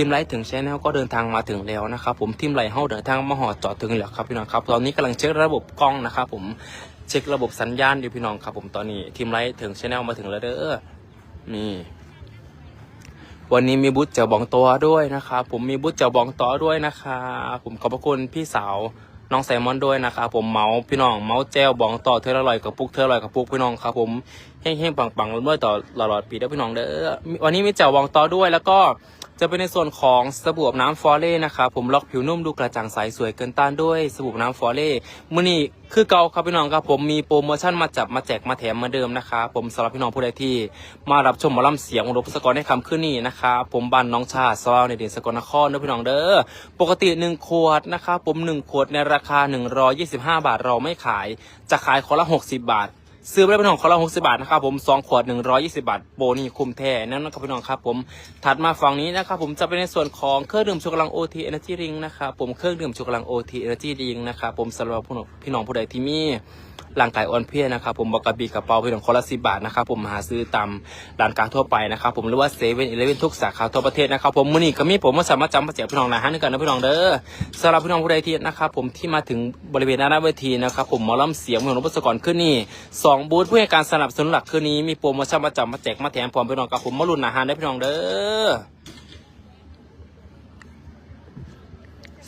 ทีมไลท์ถึงชแนลก็เดินทางมาถึงแล้วนะครับผมทีมไลท์เฮาเดินทางมาหอดจอดถึงแล้วครับพี่น้องครับตอนนี้กำลังเช็คระบบกล้องนะครับผมเช็คระบบสัญญาณอยู่พี่น้องครับผมตอนนี้ทีมไลท์ถึงชแนลมาถึงแล้วเด้อนี่วันนี้มีบุตรเจ้าบองตัวด้วยนะครับผมมีบุตรเจ้าบองตัวด้วยนะครับผมขอบพระคุณพี่สาวน้องแซมมอนด้วยนะครับผมเมาส์พี่น้องเมาส์แจวบองต่อเธอละลอยกับปุกเธอละลอยกับปุกพี่น้องครับผมเฮ้งๆปังๆด้วยต่อตลอดปีเด้อพี่น้องเด้อวันนี้มีเจ้าบองต่อด้วยแล้วก็ จะเป็นในส่วนของสบู่อาบน้ำฟอเล่นะครับผมล็อกผิวนุ่มดูกระจ่างใสสวยเกินต้านด้วยสบู่อาบน้ำฟอเล่มื่อนี้คือเก่าครับพี่น้องครับผมมีโปรโมชั่นมาจับมาแจกมาแถมเหมาเดิมนะครับผมสำหรับพี่น้องผู้ใดที่ มารับชมหมอลำเสียงของรบสกอรในคำขึ้นนี้นะครับผมบันน้องชาสวาวในเด่นสกลนครเด้อพี่น้องเด้อปกติ1ขวดนะครับผม1ขวดในราคา 125 บาทเราไม่ขาย จะขายคนละ 60 บาท ซื้อไปได้พี่นของคนละ60บาทนะครับผมสองขวดหนึ่งร้อยี่สิบาทโบนี่คุ้มแท้นั่นนะครับพี่น้องครับผมถัดมาฝั่งนี้นะครับผมจะเป็นในส่วนของเครื่องดื่มชูกำลังโอทีเอเนจีริงนะครับผมเครื่องดื่มชูกำลังโอทีเอเนจีริงนะครับผมสำหรับพี่น้องผู้ใดที่มี ร่างกายอ่อนเพลียนะครับผมบอกกระบีกระเป๋าพี่น้องคนละสิบาทนะครับผมหาซื้อตามร้านค้าทั่วไปนะครับผมหรือว่าเซเว่นอีเลฟเว่นทุกสาขาทั่วประเทศนะครับผมมื้อนี้ก็มีผมมาสามารถจำมาแจกพี่น้องนะฮะนึกกันนะพี่น้องเด้อสำหรับพี่น้องผู้ใดที่นะครับผมที่มาถึงบริเวณหน้าเวทีนะครับผมหมอลำเสียงของนพศกรขึ้นนี่สองบูธเพื่อการสนับสนุนหลักคืนนี้มีโปรโมชั่นมาจำมาแจกมาแถมพร้อมพี่น้องกับผมมาลุ้นอาหารได้พี่น้องเด้อ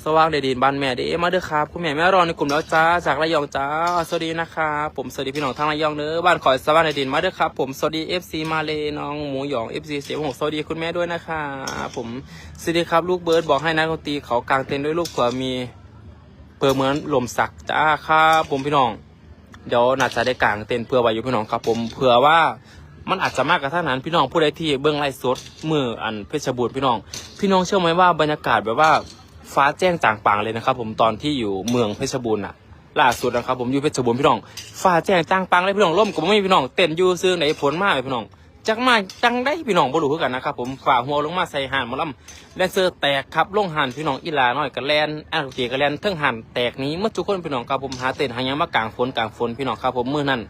สว่างเดดินบ้านแม่เด้มาเด้อครับคุณแม่แม่รอในกลุ่มแล้วจ้าจากระยองจ้าสวัสดีนะครับผมสวัสดีพี่น้องทางระยองเด้อบ้านขอยสว่างเดดินมาเด้อครับผมสวัสดีเอฟซีมาเลยน้องหมูหยองเอฟซีเสียงหกสวัสดีคุณแม่ด้วยนะครับผมสวัสดีครับลูกเบิร์ดบอกให้นักดนตรีเขากางเต็นท์ด้วยลูกเผื่อมีเผื่อเหมือนลมสักจ้าครับผมพี่น้องเดี๋ยวน่าจะได้กางเต็นท์เพื่อไว้อยู่พี่น้องครับผมเผื่อว่ามันอาจจะมากกระท่านั้นพี่น้องผู้ใดที่เบื้องไล่สดมืออันเพชรบูรณ์พี่น้อง พี่น้องเชื่อไหมว่าบรรยากาศแบบว่า ฟ้าแจ้งจ่างป่างเลยนะครับ ผมตอนที่อยู่เมืองเพชรบูรณ์น่ะล่าสุดนะครับผมอยู่เพชรบูรณ์พี่น้องฟ้าแจ้งจ่างป่างเลยพี่น้องล่มก็ไม่มีพี่น้องเต้นอยู่ซื้อไหนผลมากเลยพี่น้องจักมาจังได้พี่น้องบ่รู้คือกันนะครับผมฝ่าหัวลงมาใส่ห่านมาลำแดนเซอร์แตกครับลงหันพี่น้องอีลาน้อยกระแลนอันโอเคกระแลนเทั้งหันแตกนี้เมื่อทุกคนพี่น้องครับผมหาเต้นหายังมากลางฝนกลางฝนพี่น้องครับผมเมื้อนั้น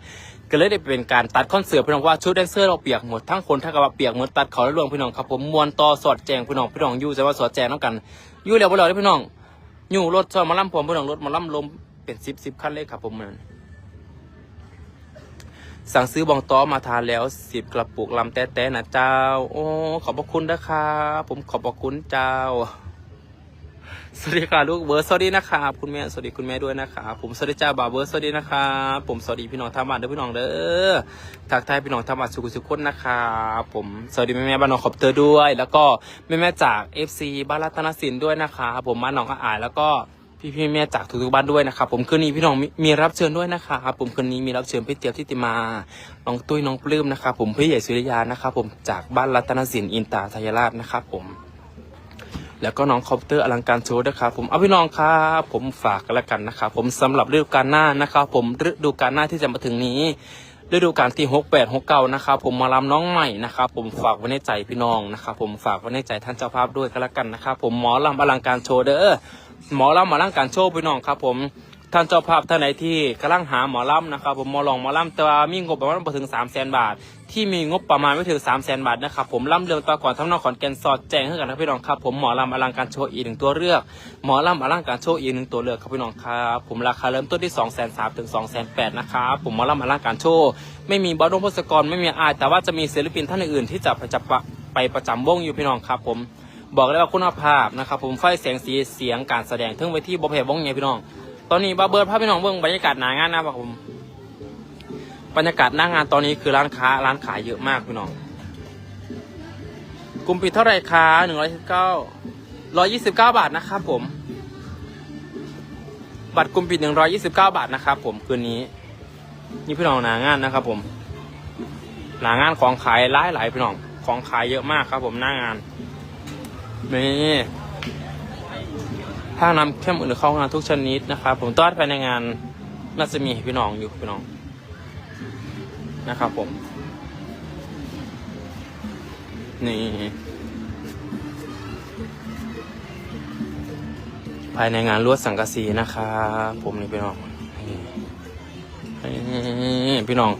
ก็เลยได้เป็นการตัดคอนเสิร์ตพี่น้องว่าชุดแดนเซอร์เราเปียกหมดทั้งคนทั้งกระบะเปียกหมดตัดเขาและรวงพี่น้องครับผมมวนต่อสอดแจงพี่น้องพี่น้องอยู่แต่ว่าสอดแจงน้องกันอยู่แล้วบ่แล้วเด้พี่น้องอยู่รถซอยมาล่ำผมพี่น้องรถมาล่ำลมเป็นสิบสิบคันเลยครับผมมันสั่งซื้อบองต้อมาทานแล้วสิบกระปุกลำแต้ๆนะเจ้า โอ้ขอบพระคุณนะครับผมขอบพระคุณเจ้า สวัสดีค่ะลูกเบิร์ดสวัสดีนะครับคุณแม่สวัสดีคุณแม่ด้วยนะครับผมสวัสดีจ้าบ่าวเบิร์ดสวัสดีนะครับผมสวัสดีพี่น้องทางบ้าเด้อพี่น้องเด้อทักทายพี่น้องทางบ้าสุขุสุขคนนะครับผมสวัสดีแม่แม่บ้านน้องขอบเตอร์ด้วย แล้วก็แม่แม่จาก FC บ้านรัตนสินด้วยนะครับผมบ้านน้องอาอายแล้วก็พี่พี่แม่จากทุกๆบ้านด้วยนะครับผมคืนนี้พี่น้องมีรับเชิญด้วยนะครับผมคืนนี้มีรับเชิญพี่เจี๊ยบทิติมาน้องตุ้ยน้องปลื้มนะครับผมพี่ใหญ่สุริยานะครับผมจากบ้านรัตนสินอินตาทยราชนะครับผม แล้วก็น้องคอมเตอร์อลังการโชว์นะครับผมเอาพี่น้องครับผมฝากกันละกันนะครับผมสำหรับฤดูกาลหน้านะครับผมฤดูกาลหน้าที่จะมาถึงนี้ฤดูกาลที่หกแปดหกเก้านะครับผมมาลำน้องใหม่นะครับผมฝากไว้ในใจพี่น้องนะครับผมฝากไว้ในใจท่านเจ้าภาพด้วยกันแล้วกันนะครับผมหมอลำอลังการโชว์เด้อหมอลำอลังการโชว์พี่น้องครับผม ท่านเจ้าภาพท่านไหนที่กำลังหาหมอลำนะครับผมหมอลองหมอลำแต่ว่ามีงบประมาณไม่ถึงสามแสนบาท ที่มีงบประมาณไม่ถึง3 0 0แสนบาทนะครับผมล่ำเรืองตาก่อนทำนองขอนแก่นสอดแจ้งให้กันนะพี่น้องครับผมหมอลำอลังการโชว์อีกหนึ่งตัวเลือก หมอลำอลังการโชว์อีกหนึ่งตัวเลือกครับพี่น้องครับผมราคาเริ่มต้นที่2 3 0 0 0ถึง2 8 0 0 0นะครับผมหมอลำอลังการโชว์ไม่มีบอลงพศกรไม่มีอายแต่ว่าจะมีศิลปินท่านอื่นที่จะไปจับไปประจำวงอยู่พี่น้องครับผมบอกเลยว่าคุณภาพนะครับผมไฟแสงสีเสียงการแสดงทั้งเวทีบอเพวงไงพี่น้อง ตอนนี้บาเบิร์ดพาพี่น้องเบิ้งบรรยากาศหนางานนะครับผม บรรยากาศหน้างานตอนนี้คือร้านค้าร้านขายเยอะมากพี่น้องกลุ่มปิดเท่าไหร่คะหนึ่งร้อยสิบเก้าร้อยยี่สิบเก้าบาทนะครับผม บัตรกลุ่มปิดหนึ่งร้อยยี่สิบเก้าบาทนะครับผมคืนนี้ นี่พี่น้องหนางานนะครับผม หนางานของขายหลายหลายพี่น้อง ของขายเยอะมากครับผมหน้างานนี่ ห้าน้ำเข้มอื่นเข้างานทุกชนิดนะครับ ผมต้อนภายในงานน่าจะมีพี่น้องอยู่พี่น้องนะครับผม นี่ ภายในงานลวดสังกะสีนะครับผมนี่พี่น้องนี่พี่น้อง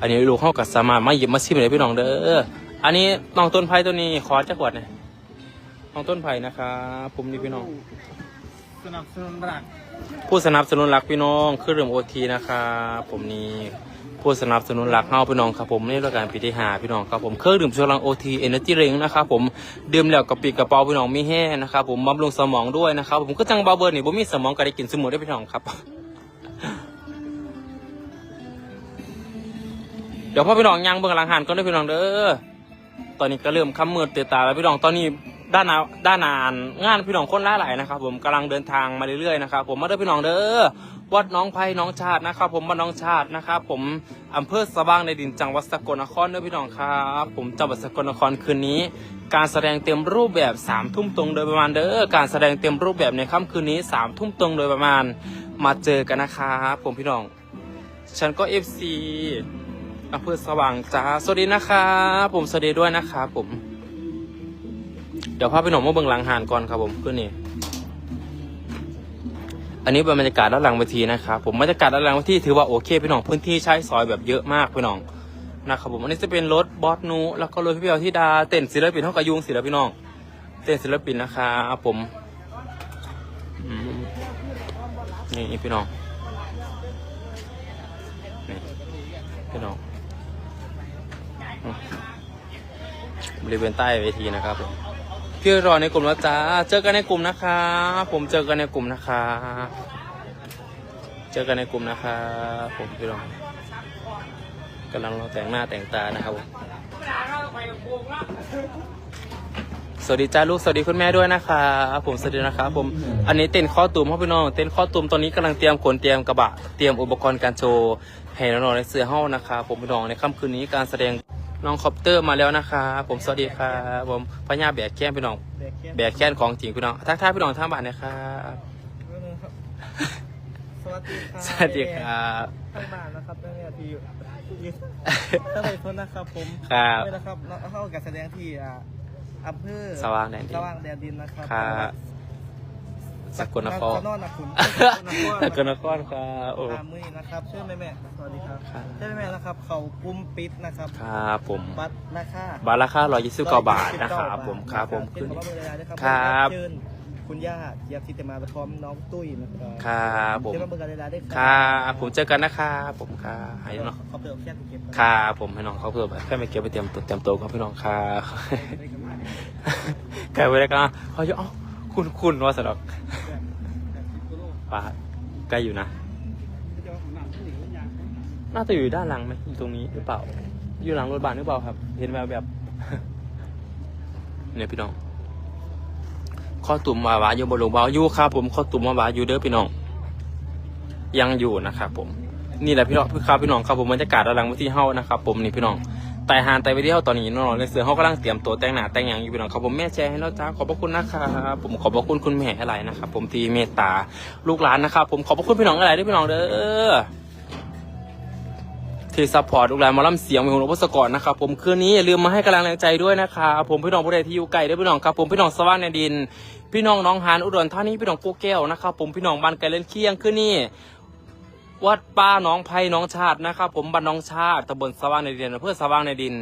อันนี้ลูกเข้ากับสามารถมาหยิบมาชิมเลยพี่น้องเด้ออันนี้น้องต้นไผ่ตัวนี้ขอจักรวดเนี่ยน้องต้นไผ่นะครับผมนี่พี่น้อง สนับสนุนหลักผู้สนับสนุนหลักพี่น้องคือเรื่องโอทีนะครับผมนี่ผู้สนับสนุนหลักเฮาพี่น้องครับผมในรายการปีที่หาพี่น้องครับผมเครื่องดื่มชูกำลังโอทีเอเนจีเริงนะครับผมดื่มแล้วกระปิกระเป๋าพี่น้องมีแห้นะครับผมบำรุงสมองด้วยนะครับผมก็จังบาเบิร์นี่ผมมีสมองก็ได้กินสมุนได้พี่น้องครับ เดี๋ยวพ่อพี่น้องยังเบิ่งหลังหันก็ได้พี่น้องเด้อตอนนี้ก็เริ่มคำมืดเตตาแล้วพี่น้องตอนนี้ ด้านนาด้านนานงานพี่น้องคนหลายหลนะครับ ผมกำลังเดินทางมาเรื่อยๆนะครับผมมาเด้อพี่น้องเด้อวัดน้องไผ่น้องชาตินะครับ ผมบ้านน้องชาตินะครับ ผมอำเภอสว่างในดินจังหวัดสกลนครเด้อพี่น้องครับผมจังหวัดสกลนครคืนนี้ การแสดงเต็มรูปแบบสามทุ่มตรงโดยประมาณเด้อการแสดงเต็มรูปแบบในค่ำคืนนี้สามทุ่มตรงโดยประมาณมาเจอกันนะครับผมพี่น้อง ฉันก็เอฟซีอำเภอสว่างจ้าสวัสดีนะครับผมสวัสดีด้วยนะครับผม เดี๋ยวพาไปหนองมาเบิงหลังหานก่อนครับผมขึ้นนี่อันนี้เป็นบรรยากาศด้านหลังเวทีนะครับผมบรรยากาศด้านหลังเวทีถือว่าโอเคพี่น้องพื้นที่ใช้สอยแบบเยอะมากพี่น้องนะครับผมอันนี้จะเป็นรถบอสนูแล้วก็รถพี่เบลที่ดาเต้นศิลปินเท่ากับยุงศิลปินน้อง เต้นศิลปินนะครับผมนี่พี่น้องนี่พี่น้องบริเวณใต้เวทีนะครับผม พี่รอในกลุ่มแล้วจ้า เจอกันในกลุ่มนะครับผมเจอกันในกลุ่มนะครับเจอกันในกลุ่มนะครับผมพี่น้องกำลังรอแต่งหน้าแต่งตานะครับผมสวัสดีจ้าลูกสวัสดีคุณแม่ด้วยนะครับผมสวัสดีนะครับผมอันนี้เต้นข้อตุ่มพ่อพี่น้องเต้นข้อตุ่มตอนนี้กำลังเตรียมขนเตรียมกระบะ เตรียมอุปกรณ์การโชว์ให้น้องๆในเสื้อห้านะครับผมพี่น้องในค่ำคืนนี้การแสดง น้องคอปเตอร์มาแล้วนะครับผมสวัสดีครับผมพญาแบกแก้มพี่น้องแบกแก้มแบกแค้นของจริงพี่น้องทักทายพี่น้องทางบ้านนะครับสวัสดีครับสวัสดีครับท่านบ้านนะครับตั้งแต่ที่อยู่อยู่ตั้งแต่ต้นนะครับผมครับนี่นะครับเราเข้ากับแสดงที่อ่าอำเภอสว่างแดนดินสว่างแดนดินนะครับครับ สกลนครสกลนครสกลนครครับโอ้ ตามมือนี้นะครับช่วยแม่แม่ๆสวัสดีครับครับช่วยแม่แม่ๆนะครับ เขากุมปิดนะครับครับผม บัตรราคาบาทราคา129 บาทนะครับผมครับผมขึ้นมาเบอร์เลยนะครับครับเชิญคุณย่าเจี๊ยบทิตมาพร้อมน้องตุ้ยนะครับครับผม เชิญมาเบอร์กันเลยได้ครับผมเจอกันนะครับผมครับหายเนาะเขาเปิดแค่ไปเก็บครับผมให้น้องเขาเพื่อแบบแค่ไม่เก็บไปเตรียมตัวเตรียมตัวครับพี่น้องครับแกไปแล้วกันเขาจะอ๋อคุณคุณว่าสนอก ป้าใกล้อยู่นะ น่าจะอยู่ด้านหลังไหมอยู่ตรงนี้หรือเปล่า อยู่หลังรถบัสหรือเปล่าครับ เห็นแววแบบ เนี่ยพี่น้อง ข้อตุ่มมาวาอยู่บนหลวงบาอยู่ครับผม ข้อตุ่มมาวาอยู่เด้อพี่น้อง ยังอยู่นะครับผม นี่แหละพี่น้องพี่ครับพี่น้องครับผมบรรยากาศด้านหลังเวทีเฮานะครับ ผมนี่พี่น้อง ไต่หานไต่ไปที่เฮาตอนนี้น้องๆเลยเสือเฮากำลังเตรียมตัวแต่งหน้าแต่งหยังอยู่พี่น้องครับผมแม่แชร์ให้เราจ้าขอบพระคุณนะครับผมขอบพระคุณคุณแม่อะไรนะครับผมที่เมตตาลูกหลานนะครับผมขอบพระคุณพี่น้องอะไรด้วยพี่น้องเด้อที่ซัพพอร์ตลูกหลานมาล่ำเสียงมีของหลวงพ่อสกอรนะครับผมคืนนี้อย่าลืมมาให้กำลังใจด้วยนะครับผมพี่น้องผู้ใดที่อยู่ไกลด้วยพี่น้องครับผมพี่น้องสว่างในดิน พี่น้องน้องหานอุดรธานีพี่น้องโกแก้วนะครับผมพี่น้องบ้านไกลเล่นเคียงคืนนี้ วัดป้าหนองไผ่หนองชาตินะครับ ผมบ้านหนองชาติตำบลสว่างในดินอำเภอสว่างในดิน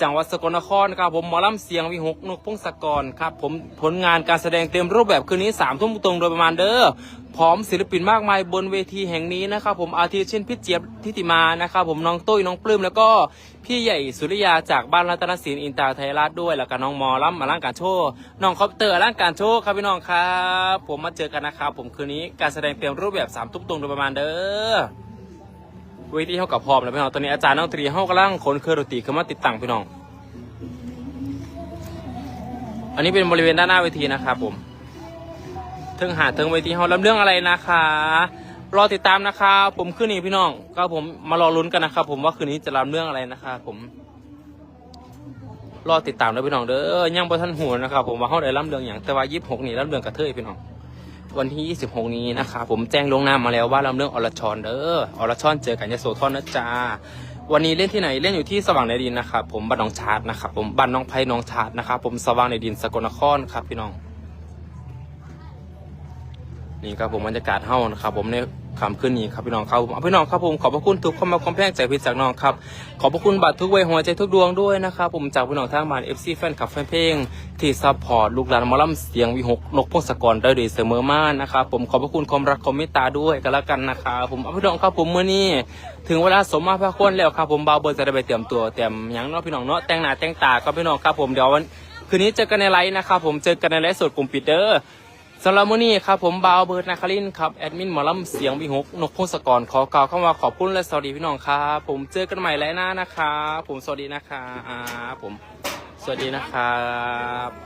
จังหวัดสกลนครครับผมหมอลำเสียงวิหกนกพงศกรครับผมผลงานการแสดงเต็มรูปแบบคืนนี้สามทุ่มตรงโดยประมาณเด้อพร้อมศิลปินมากมายบนเวทีแห่งนี้นะครับผมอาทิเช่นพี่เจี๊ยบทิติมานะครับผมน้องตุ้ยน้องปลื้มแล้วก็พี่ใหญ่สุริยาจากบ้านรัตนศิลป์อินตาไทยรัฐด้วยแล้วก็น้องหมอลำมาล่างการโชว์น้องคอปเตอร์ล่างการโชว์ครับพี่น้องครับ ผมมาเจอกันนะครับผมคืนนี้การแสดงเต็มรูปแบบสามทุ่มตรงโดยประมาณเด้อ เวทีเท่ากับพร้อมแล้วพี่น้องตอนนี้อาจารย์น้องตรีเฮากำลังขนเครื่องดนตรีเข้ามาติดตั้งพี่น้อง อันนี้เป็นบริเวณด้านหน้าเวทีนะครับผมเทิงหาดเทิงเวทีเฮาลำเรื่องอะไรนะคะ รอติดตามนะครับผมคืนนี้พี่น้อง ก็ผมมารอลุ้นกันนะครับผมว่าคืนนี้จะลำเรื่องอะไรนะครับผมรอติดตามด้วยพี่น้องเด้อยังบ่ทันหูนะครับผมว่าเฮาได้ลำเรื่องอย่างแต่ว่ายี่สิบหกนี่ลำเรื่องกระเทยพี่น้อง วันที่ 26 นี้นะคะ ผมแจ้งลวงหน้ามาแล้วว่าลำเรื่องอรชอนเด้ออรชอนเจอกันยโสธรนะจ๊ะวันนี้เล่นที่ไหนเล่นอยู่ที่สว่างในดินนะครับผมบ้านน้องชาร์ดนะครับผมบ้านน้องไผ่น้องชาร์ดนะครับผมสว่างในดินสกลนครครับพี่น้อง นี่ครับผมบรรยากาศเฮ้านะครับผมใน คำขึ้นนี้ครับพี่น้องครับผมพี่น้องครับผมขอบพระคุณทุกความมาความแพงใจพิจากน้องครับขอบพระคุณบัตรทุกเวยหัวใจทุกดวงด้วยนะครับผมจากพี่น้องทางบ้านเอฟซีแฟนคลับแฟนเพลงที่ซัพพอร์ตลูกหลานมอลำเสียงวิหกนกพงศกรได้ดีเสมอมานะครับผมขอบพระคุณความรักความเมตตาด้วยกันแล้วกันนะครับผมพี่น้องครับผมเมื่อนี้ถึงเวลาสมมาพระควรแล้วครับผมเบาวเบอร์จะได้ไปเตรียมตัวเตรียมยังเนาะพี่น้องเนาะแต่งหน้าแต่งตาครับพี่น้องครับผมเดี๋ยววันคืนนี้เจอกันในไลฟ์นะครับผมเจอกันในไลฟ์สดกลุ่มปิดเด้อ สำหรับมื้อนี้ครับผมบาวเบิร์ดนาคารินครับแอดมินหมอลำเสียงวิหกนกพงศกรขอกล่าวเข้ามาขอบคุณและสวัสดีพี่น้องครับผมเจอกันใหม่แล้วหน้านะครับผมสวัสดีนะครับผมสวัสดีนะครับ